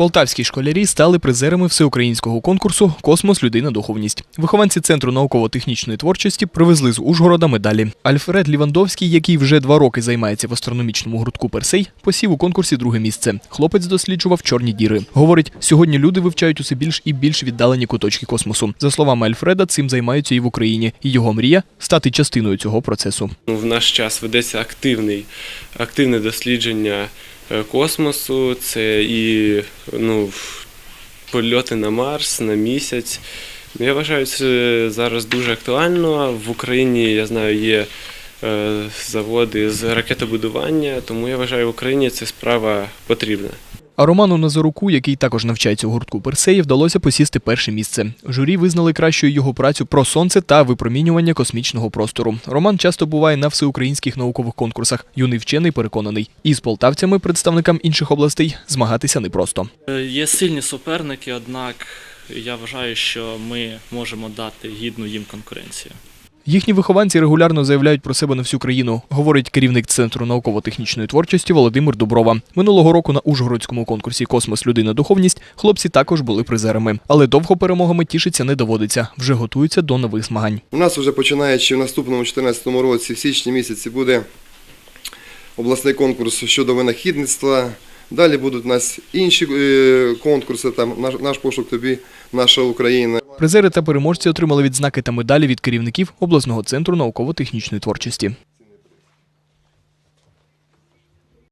Полтавські школярі стали призерами всеукраїнського конкурсу Космос Людина Духовність. Вихованці центру науково-технічної творчості привезли з Ужгорода медалі. Альфред Лівандовський, який вже два роки займається в астрономічному гуртку Персей, посів у конкурсі друге місце. Хлопець досліджував чорні діри. Говорить, сьогодні люди вивчають усе більш і більш віддалені куточки космосу. За словами Альфреда, цим займаються і в Україні. І його мрія стати частиною цього процесу. Ну, В наш час ведеться активний, активне дослідження космосу. Це і ну, польоти на Марс, на місяць. Ну, Я вважаю, це зараз дуже актуально. В Україні, я знаю, є е, заводи з ракетобудування, тому я вважаю, в Україні ця справа потрібна. А Роману Назаруку, який також навчається у гуртку Персеї, вдалося посісти перше місце. Журі визнали кращою його працю про сонце та випромінювання космічного простору. Роман часто буває на всеукраїнських наукових конкурсах. Юний вчений переконаний. І з полтавцями, представникам інших областей, змагатися непросто. Е, Є сильні суперники, однак я вважаю, що ми можемо дати гідну їм конкуренцію. Їхні вихованці регулярно заявляють про себе на всю країну, говорить керівник центру науково-технічної творчості Володимир Дуброва. Минулого року на Ужгородському конкурсі Космос Людина Духовність хлопці також були призерами, але довго перемогами тішиться не доводиться. Вже готуються до нових змагань. У нас вже починаючи в наступному 2014 році, в січні місяці, буде обласний конкурс щодо винахідництва. Далі будуть у нас інші е, конкурси, там наш, наш пошук тобі, наша Україна. Призери та переможці отримали відзнаки та медалі від керівників обласного центру науково-технічної творчості.